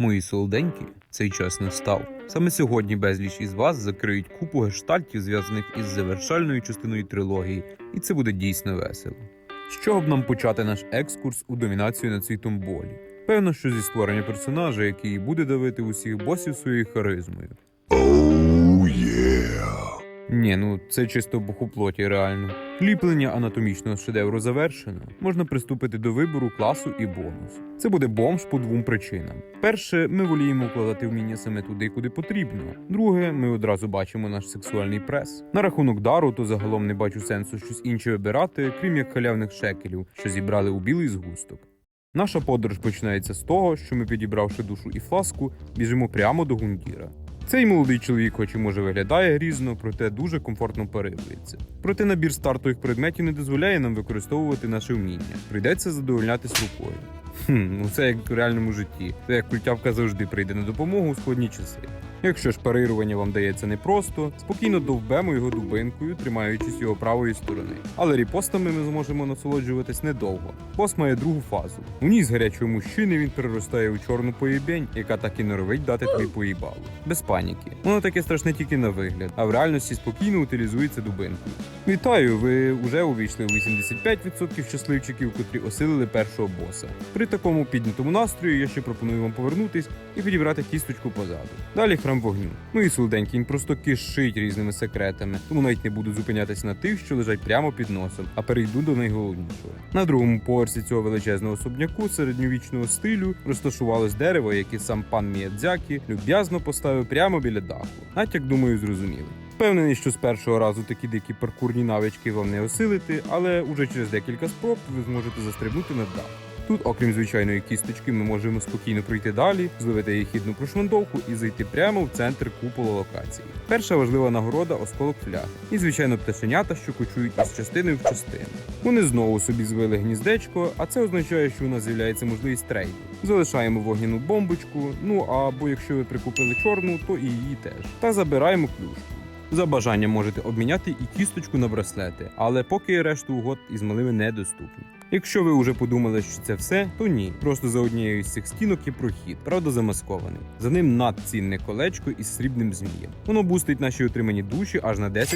Мої солоденькі, цей час не став. Саме сьогодні безліч із вас закриють купу гештальтів, зв'язаних із завершальною частиною трилогії, і це буде дійсно весело. З чого б нам почати наш екскурс у домінацію на цій болі? Певно, що зі створення персонажа, який буде давити усіх босів своєю харизмою. Oh yeah. Ні, ну це чисто бухоплоті, реально. Ліплення анатомічного шедевру завершено. Можна приступити до вибору класу і бонусу. Це буде бомж по двом причинам: перше, ми воліємо вкладати вміння саме туди, куди потрібно. Друге, ми одразу бачимо наш сексуальний прес. На рахунок дару, то загалом не бачу сенсу щось інше вибирати, крім як халявних шекелів, що зібрали у білий згусток. Наша подорож починається з того, що ми, підібравши душу і фласку, біжимо прямо до Гундіра. Цей молодий чоловік, хоч і може виглядає грізно, проте дуже комфортно перебується. Проте набір стартових предметів не дозволяє нам використовувати наше вміння. Прийдеться задовольнятись рукою. Хм, ну це як в реальному житті. Це як культявка завжди прийде на допомогу у складні часи. Якщо ж парирування вам дається непросто, спокійно довбемо його дубинкою, тримаючись його правої сторони. Але ріпостами ми зможемо насолоджуватись недовго. Бос має другу фазу. У ній з гарячого мужчини він переростає у чорну поїбень, яка так і норовить дати тобі поїбалу. Без паніки. Воно таке страшне тільки на вигляд, а в реальності спокійно утилізується дубинкою. Вітаю! Ви вже увійшли у 85% щасливчиків, котрі осилили першого боса. При такому піднятому настрої я ще пропоную вам повернутись і підібрати кісточку позаду. Далі храм вогню. Ну і солоденький, він просто кишить різними секретами, тому навіть не буду зупинятися на тих, що лежать прямо під носом, а перейду до найголовнішого. На другому поверсі цього величезного особняку середньовічного стилю розташувалось дерево, яке сам пан Міядзякі люб'язно поставив прямо біля даху. Натяк, думаю, зрозуміли. Впевнений, що з першого разу такі дикі паркурні навички вам не осилити, але уже через декілька спроб ви зможете застрибнути на дах. Тут, окрім звичайної кісточки, ми можемо спокійно пройти далі, зловити її хідну прошмандовку і зайти прямо в центр купола локації. Перша важлива нагорода осколок фляги. І, звичайно, пташенята, що кочують із частини в частину. Вони знову собі звили гніздечко, а це означає, що у нас з'являється можливість трейду. Залишаємо вогняну бомбочку, ну або якщо ви прикупили чорну, то і її теж. Та забираємо клюшку. За бажанням можете обміняти і кісточку на браслети, але поки решту угод із малими недоступні. Якщо ви вже подумали, що це все, то ні. Просто за однією з цих стінок є прохід, правда замаскований. За ним надцінне колечко із срібним змієм. Воно бустить наші отримані душі аж на 10%.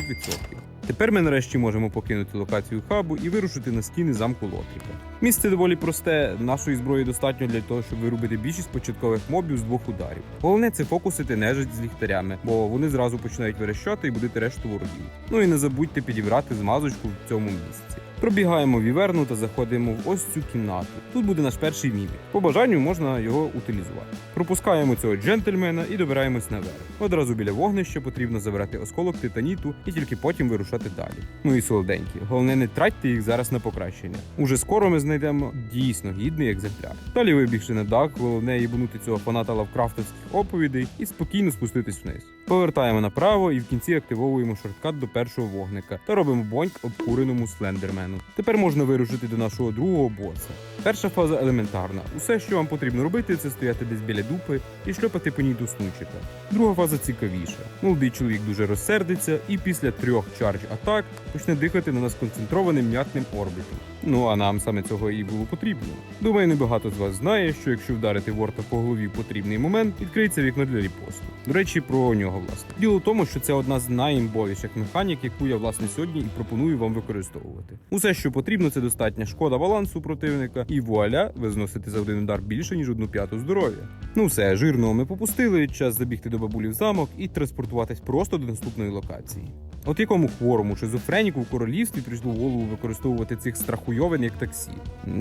Тепер ми нарешті можемо покинути локацію хабу і вирушити на стіни замку Лотріка. Місце доволі просте, нашої зброї достатньо для того, щоб вирубити більшість початкових мобів з двох ударів. Головне це фокусити нежить з ліхтарями, бо вони зразу починають верещати і будити решту ворогів. Ну і не забудьте підібрати змазочку в цьому місці. Пробігаємо віверну та заходимо в ось цю кімнату. Тут буде наш перший мімік. По бажанню можна його утилізувати. Пропускаємо цього джентльмена і добираємось наверх. Одразу біля вогнища потрібно забрати осколок титаніту і тільки потім вирушати далі. Ну і солоденькі. Головне, не тратьте їх зараз на покращення. Уже скоро ми знайдемо дійсно гідний екземпляр. Далі вибігши на дах, головне їбанути цього фаната лавкрафтовських оповідей і спокійно спуститись вниз. Повертаємо направо і в кінці активовуємо шорткат до першого вогника та робимо боньк обкуреному слендермену. Тепер можна вирушити до нашого другого боса. Перша фаза елементарна. Усе, що вам потрібно робити, це стояти десь біля дупи і шльопати по ній до снучика. Друга фаза цікавіша. Молодий чоловік дуже розсердиться і після трьох чардж атак почне дихати на нас концентрованим м'ятним орбітом. Ну а нам саме цього і було потрібно. Думаю, небагато з вас знає, що якщо вдарити ворта по голові в потрібний момент, відкриється вікно для ріпосту. До речі, про нього власне. Діло в тому, що це одна з найімбовіших механік, яку я власне сьогодні і пропоную вам використовувати. Усе, що потрібно, це достатня шкода балансу противника, і вуаля, ви зносите за один удар більше ніж одну п'яту здоров'я. Ну все, жирного ми попустили. Час забігти до бабулі в замок і транспортуватись просто до наступної локації. От якому хворому шизофреніку в королівстві прийшло в голову використовувати цих страхуйовин як таксі.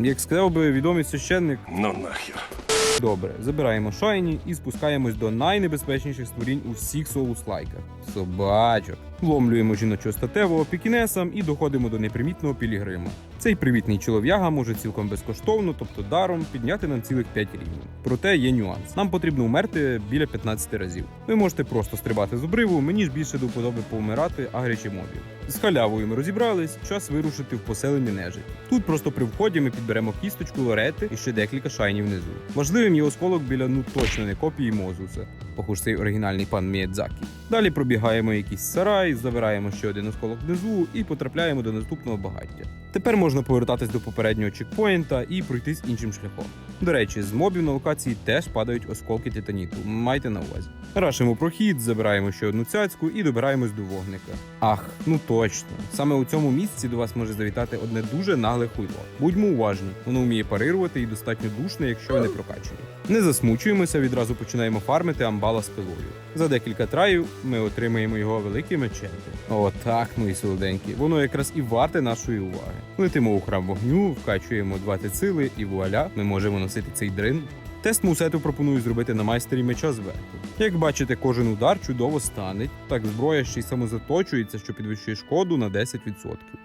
Як сказав би відомий священник, Ну нахер. Добре, забираємо шайні і спускаємось до найнебезпечніших створінь у всіх соус-лайках собачок. Вломлюємо жіночого статевого пікінесам і доходимо до непримітного пілігрима. Цей привітний чолов'яга може цілком безкоштовно, тобто даром, підняти нам цілих 5 рівнів. Проте є нюанс. Нам потрібно вмерти біля 15 разів. Ви можете просто стрибати з обриву, мені ж більше до вподоби повмирати агрячі мобів. З халявою ми розібрались, час вирушити в поселення нежить. Тут просто при вході ми підберемо кісточку лорети і ще декілька шайнів внизу. Важливим є осколок біля ну точно не копії Мозуса. Ох уж цей оригінальний пан Міядзакі. Далі пробігаємо якийсь сарай, забираємо ще один осколок внизу і потрапляємо до наступного багаття. Тепер можна повертатись до попереднього чекпоінта і пройтись іншим шляхом. До речі, з мобів на локації теж падають осколки титаніту. Майте на увазі. Рашимо прохід, забираємо ще одну цяцьку і добираємось до вогника. Ах, ну точно. Саме у цьому місці до вас може завітати одне дуже нагле хуйло. Будьмо уважні, воно вміє парирувати і достатньо душне, якщо не прокачені. Не засмучуємося, відразу починаємо фармити амбала з пилою. За декілька траїв ми отримаємо його великі мечети. О, так, мої солоденькі. Воно якраз і варте нашої уваги. Летимо у храм вогню, вкачуємо 20 сили, і вуаля, ми можемо носити цей дрин. Тест мусету пропоную зробити на майстері меча зверху. Як бачите, кожен удар чудово стане. Так зброя ще й самозаточується, що підвищує шкоду на 10%.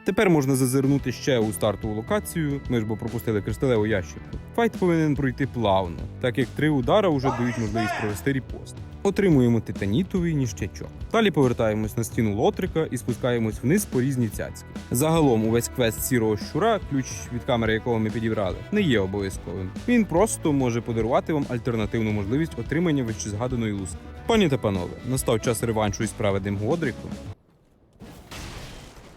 Тепер можна зазирнути ще у стартову локацію. Ми ж бо пропустили кришталеву ящерку. Файт повинен пройти плавно, так як три удара вже дають можливість провести ріпост. Отримуємо титанітовий ніщачок. Далі повертаємось на стіну лотрика і спускаємось вниз по різні цяцьки. Загалом увесь квест сірого щура, ключ від камери якого ми підібрали, не є обов'язковим. Він просто може подарувати вам альтернативну можливість отримання вищезгаданої луски. Пані та панове, настав час реваншу із праведним Годриком.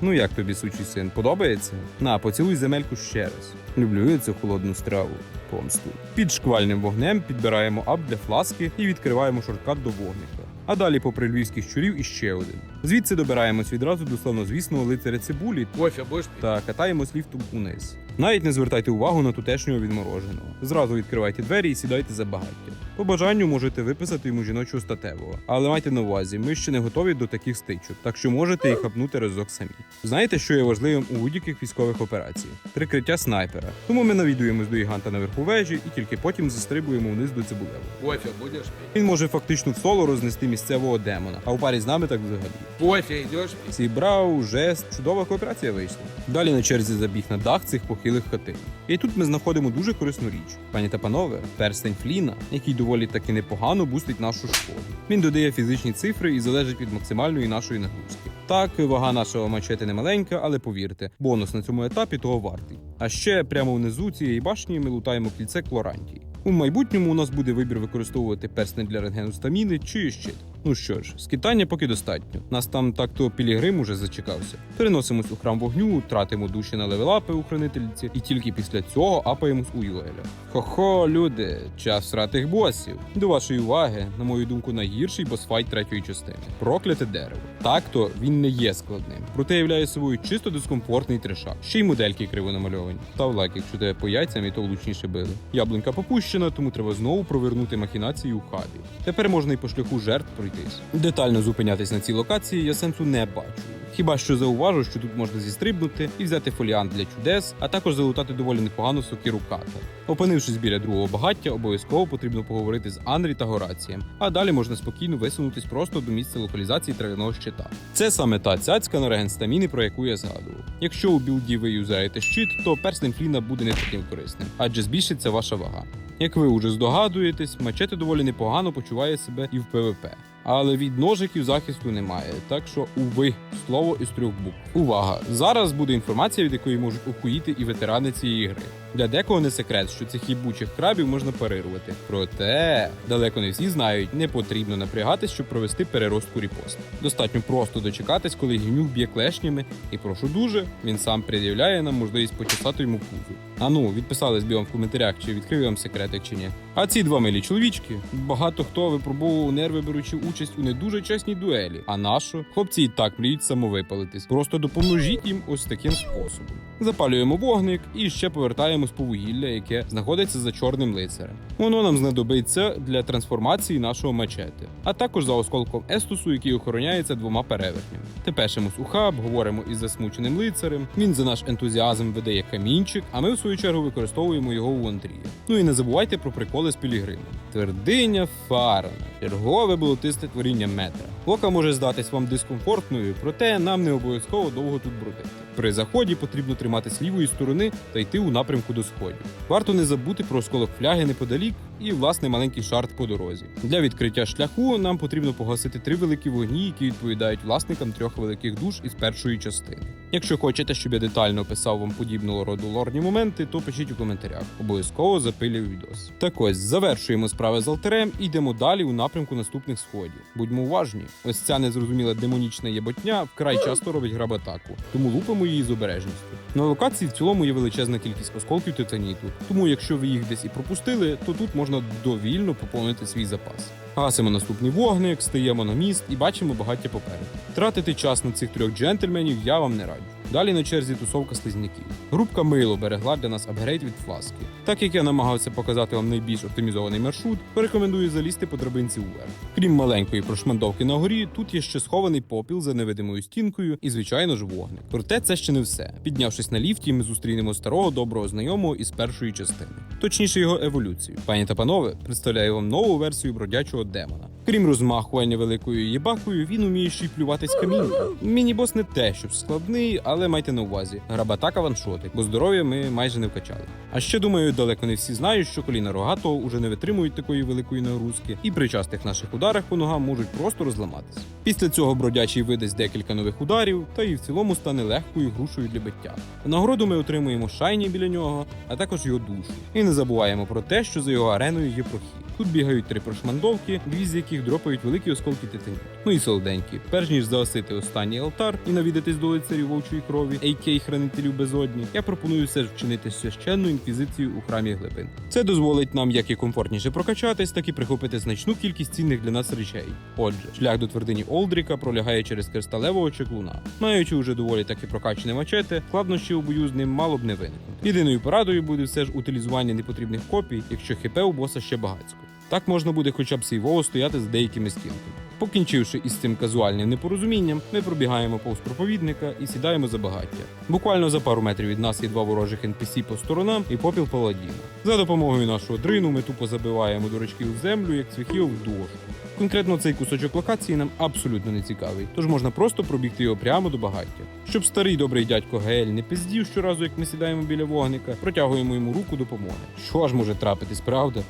Ну як тобі, сучий син, подобається? На, поцілуй земельку ще раз. Люблю я цю холодну страву. Помсту. Під шквальним вогнем підбираємо ап для фласки і відкриваємо шорткат до вогника. А далі, попри львівських щурів, іще один. Звідси добираємось відразу до славнозвісного лицаря цибулі Кофе будешь пить? та катаємось ліфтом униз. Навіть не звертайте увагу на тутешнього відмороженого. Зразу відкривайте двері і сідайте за багаття. По бажанню можете виписати йому жіночого статевого, але майте на увазі, ми ще не готові до таких стичок, так що можете їх хапнути разок самі. Знаєте, що є важливим у будь-яких військових операціях? Прикриття снайпера. Тому ми навідуємось до гіганта наверху вежі і тільки потім застрибуємо вниз до цибулевого. Кофе будешь пить? Він може фактично в соло рознести місцевого демона, а у парі з нами так взагалі. Кофе идешь пить? Зібрав, жест, чудова кооперація вийшла. Далі на черзі забіг на дах цих похилих хатин. І тут ми знаходимо дуже корисну річ. Пані та панове, перстень Фліна, який доволі таки непогано бустить нашу шкоду. Він додає фізичні цифри і залежить від максимальної нашої нагрузки. Так, вага нашого мачети не маленька, але повірте, бонус на цьому етапі того вартий. А ще прямо внизу цієї башні ми лутаємо кільце клорантії. У майбутньому у нас буде вибір використовувати перстень для рентгену стаміни чи щит. Ну що ж, скитання поки достатньо. Нас там так-то пілігрим уже зачекався. Переносимось у храм вогню, тратимо душі на левелапи у хранительці, і тільки після цього апаємось у Юеля. Хо-хо, люди, час сратих босів. До вашої уваги, на мою думку, найгірший босфайт третьої частини. Прокляте дерево. Так-то він не є складним, проте являє собою чисто дискомфортний трешак. Ще й модельки криво намальовані. Став лайк, якщо тебе по яйцям і то влучніше били. Яблунька попущена, тому треба знову провернути махінації у хабі. Тепер можна і по шляху жертв пройтись. Детально зупинятись на цій локації я сенсу не бачу. Хіба що зауважу, що тут можна зістрибнути і взяти фоліант для чудес, а також залутати доволі непогану сокиру ката. Опинившись біля другого багаття, обов'язково потрібно поговорити з Анрі та Горацієм, а далі можна спокійно висунутись просто до місця локалізації трав'яного щита. Це саме та цяцька на реген стаміни, про яку я згадував. Якщо у білді ви юзаєте щит, то перстень Фліна буде не таким корисним, адже збільшиться ваша вага. Як ви вже здогадуєтесь, мачете доволі непогано почуває себе і в ПВП. Але від ножиків захисту немає, так що уви слово із трьох букв. Увага! Зараз буде інформація, від якої можуть охуїти і ветерани цієї гри. Для декого не секрет, що цих їбучих крабів можна парирувати. Проте далеко не всі знають, не потрібно напрягатись, щоб провести переростку ріпост. Достатньо просто дочекатись, коли гівнюк б'є клешнями, і прошу дуже, він сам пред'являє нам можливість почесати йому пузу. А ну, відписались б вам в коментарях, чи відкрив я вам секретик чи ні. А ці два милі чоловічки, багато хто випробовував нерви, беручи участь у не дуже чесній дуелі. А нащо? Хлопці і так мріють самовипалитись. Просто допоможіть їм ось таким способом. Запалюємо вогник і ще повертаємось по вугілля, яке знаходиться за чорним лицарем. Воно нам знадобиться для трансформації нашого мачети, а також за осколком Естусу, який охороняється двома переверхнями. Тепешимось у хаб, говоримо із засмученим лицарем. Він за наш ентузіазм видає камінчик, а ми в свою чергу використовуємо його у Андрія. Ну і не забувайте про приколи з пілігримом. Твердиня Фарана. Чергове болотисте творіння метра. Лока може здатись вам дискомфортною, проте нам не обов'язково довго тут бродити. При заході потрібно триматись лівої сторони та йти у напрямку до сходів. Варто не забути про осколок фляги неподалік і власне маленький шарт по дорозі. Для відкриття шляху нам потрібно погасити три великі вогні, які відповідають власникам трьох великих душ із першої частини. Якщо хочете, щоб я детально описав вам подібного роду лорні моменти, то пишіть у коментарях. Обов'язково запилюю відос. Так ось завершуємо справи з алтарем і йдемо далі у напрямку напрямку наступних сходів. Будьмо уважні, ось ця незрозуміла демонічна єботня вкрай часто робить грабатаку, тому лупимо її з обережністю. На локації в цілому є величезна кількість осколків титаніту, тому якщо ви їх десь і пропустили, то тут можна довільно поповнити свій запас. Гасимо наступний вогник, стаємо на міст і бачимо багаття попереду. Тратити час на цих трьох джентльменів я вам не раджу. Далі на черзі тусовка слизняків. Групка мило берегла для нас апгрейд від фласки. Так як я намагався показати вам найбільш оптимізований маршрут, то рекомендую залізти по драбинці вверх. Крім маленької прошмандовки на горі, тут є ще схований попіл за невидимою стінкою і, звичайно ж, вогник. Проте це ще не все. Піднявшись на ліфті, ми зустрінемо старого доброго знайомого із першої частини, точніше його еволюцію. Пані та панове, представляю вам нову версію бродячого демона. Крім розмахування великою єбакою, він уміє ще й плювати з каміння. Міні-бос не те, щоб складний, але майте на увазі, грабатака ваншотить, бо здоров'я ми майже не вкачали. А ще думаю, далеко не всі знають, що коліна рогатого уже не витримують такої великої нагрузки, і при частих наших ударах по ногам можуть просто розламатися. Після цього бродячий видасть декілька нових ударів, та і в цілому стане легкою грушею для биття. Нагороду ми отримуємо шайні біля нього, а також його душу. І не забуваємо про те, що за його ареною є прохід. Тут бігають три прошмандовки, дві з яких дропають великі осколки титаніту. Ну і солоденькі. Перш ніж загасити останній алтар і навідатись до лицарів вовчої крові, а.к. хранителів безодні, я пропоную все ж вчинити священну інквізицію у храмі глибин. Це дозволить нам як і комфортніше прокачатись, так і прихопити значну кількість цінних для нас речей. Отже, шлях до твердині Олдріка пролягає через кристалевого чеклуна. Маючи уже доволі таки прокачане мачете, складнощі у бою з ним мало б не виникнути. Єдиною порадою буде все ж утилізування непотрібних копій, якщо хп у боса ще багацько. Так можна буде хоча б сейвово стояти за деякими стінками. Покінчивши із цим казуальним непорозумінням, ми пробігаємо повз проповідника і сідаємо за багаття. Буквально за пару метрів від нас є два ворожих NPC по сторонам і попіл паладіна. За допомогою нашого дрину ми тупо забиваємо дурачків в землю, як цвяхів в дошку. Конкретно цей кусочок локації нам абсолютно не цікавий, тож можна просто пробігти його прямо до багаття. Щоб старий добрий дядько Гель не пиздів щоразу, як ми сідаємо біля вогника, протягуємо йому руку допомоги. Що ж може трапитись, правда?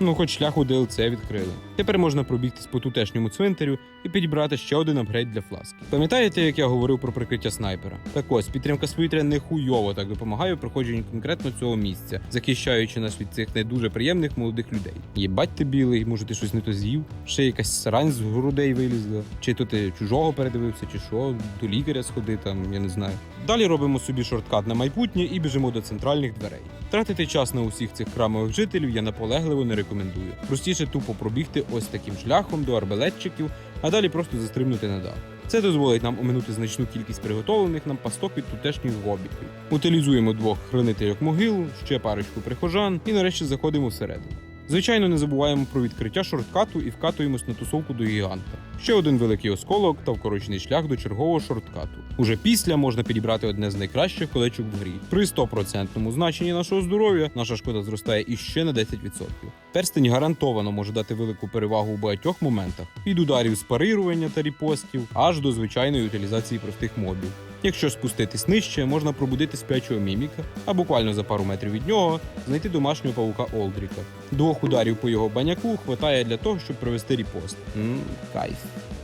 Ну, хоч шлях у ДЛЦ відкрили. Тепер можна пробігтись по тутешньому цвинтарю і підібрати ще один апгрейд для фласки. Пам'ятаєте, як я говорив про прикриття снайпера? Так ось підтримка з повітря не хуйово так допомагає у конкретно цього місця, захищаючи нас від цих не дуже приємних молодих людей. Єбать ти білий, може ти щось не то з'їв? Ще якась сарань з грудей вилізла. Чи то ти чужого передивився, чи що, до лікаря сходи там, я не знаю. Далі робимо собі шорткат на майбутнє і біжимо до центральних дверей. Тратити час на усіх цих храмових жителів я наполегливо не рекомендую. Простіше тупо пробігти ось таким шляхом до арбалетчиків, а далі просто застрибнути на дах. Це дозволить нам оминути значну кількість приготовлених нам пасток від тутешніх гобітів. Утилізуємо двох хранителів могил, ще парочку прихожан і нарешті заходимо всередину. Звичайно, не забуваємо про відкриття шорткату і вкатуємось на тусовку до гіганта. Ще один великий осколок та вкорочений шлях до чергового шорткату. Уже після можна підібрати одне з найкращих колечок в грі. При 100% значенні нашого здоров'я наша шкода зростає іще на 10%. Перстень гарантовано може дати велику перевагу у багатьох моментах від ударів з парирування та ріпостів аж до звичайної утилізації простих мобів. Якщо спуститись нижче, можна пробудити спячого міміка, а буквально за пару метрів від нього знайти домашнього павука Олдріка. Двох ударів по його баняку хватає для того, щоб провести ріпост. Мм, кайф.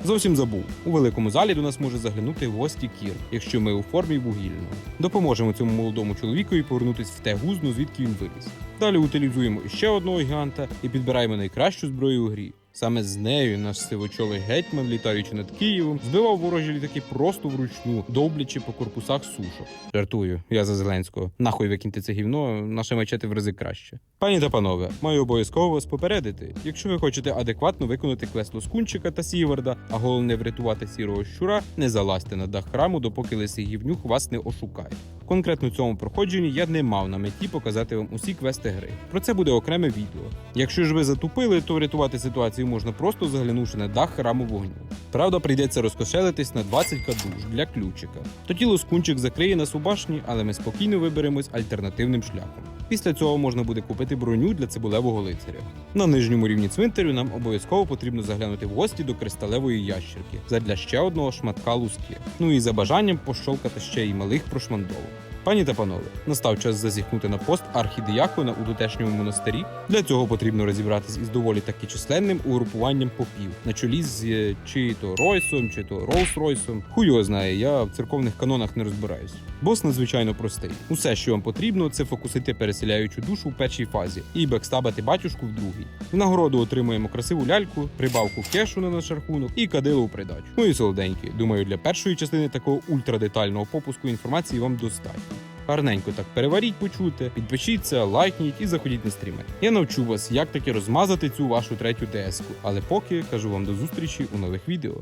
Зовсім забув. У великому залі до нас може заглянути гості Кір, якщо ми у формі вугільного. Допоможемо цьому молодому чоловікові повернутись в те гузно, звідки він виліз. Далі утилізуємо ще одного гіганта і підбираємо найкращу зброю у грі. Саме з нею наш сивочолий гетьман, літаючи над Києвом, збивав ворожі літаки просто вручну, довблячи по корпусах сушок. Жартую, я за Зеленського. Нахуй викиньте це гівно, наше мечети в рази краще. Пані та панове, маю обов'язково вас попередити. Якщо ви хочете адекватно виконати квест Лоскунчика та Сіварда, а головне врятувати сірого щура, не залазьте на дах храму, допоки лисий гівнюк вас не ошукає. Конкретно цьому проходженні я не мав на меті показати вам усі квести гри. Про це буде окреме відео. Якщо ж ви затупили, то врятувати ситуацію можна просто заглянувши на дах храму вогню. Правда, прийдеться розкошелитись на 20 кадуш для ключика. Тоді лоскунчик закриє нас у башні, але ми спокійно виберемось альтернативним шляхом. Після цього можна буде купити броню для цибулевого лицаря. На нижньому рівні цвинтарю нам обов'язково потрібно заглянути в гості до кристалевої ящерки задля ще одного шматка луски. Ну і за бажанням пощолкати ще й малих прошмандовок. Пані та панове, настав час зазіхнути на пост архідіякона у дотешньому монастирі. Для цього потрібно розібратись із доволі таки численним угрупуванням попів на чолі з е, чи то Ройсом, чи то Роус-Ройсом. Хуй його знає, я в церковних канонах не розбираюсь. Бос надзвичайно простий. Усе, що вам потрібно, це фокусити переселяючу душу в першій фазі і бекстабати батюшку в другій. В нагороду отримуємо красиву ляльку, прибавку кешу на наш рахунок і кадило у придачу. Ну і солоденькі. Думаю, для першої частини такого ультрадетального попуску інформації вам достатньо. Гарненько так переваріть, почуйте, підпишіться, лайкніть і заходіть на стріми. Я навчу вас, як таки розмазати цю вашу третю ДС-ку. Але поки кажу вам до зустрічі у нових відео.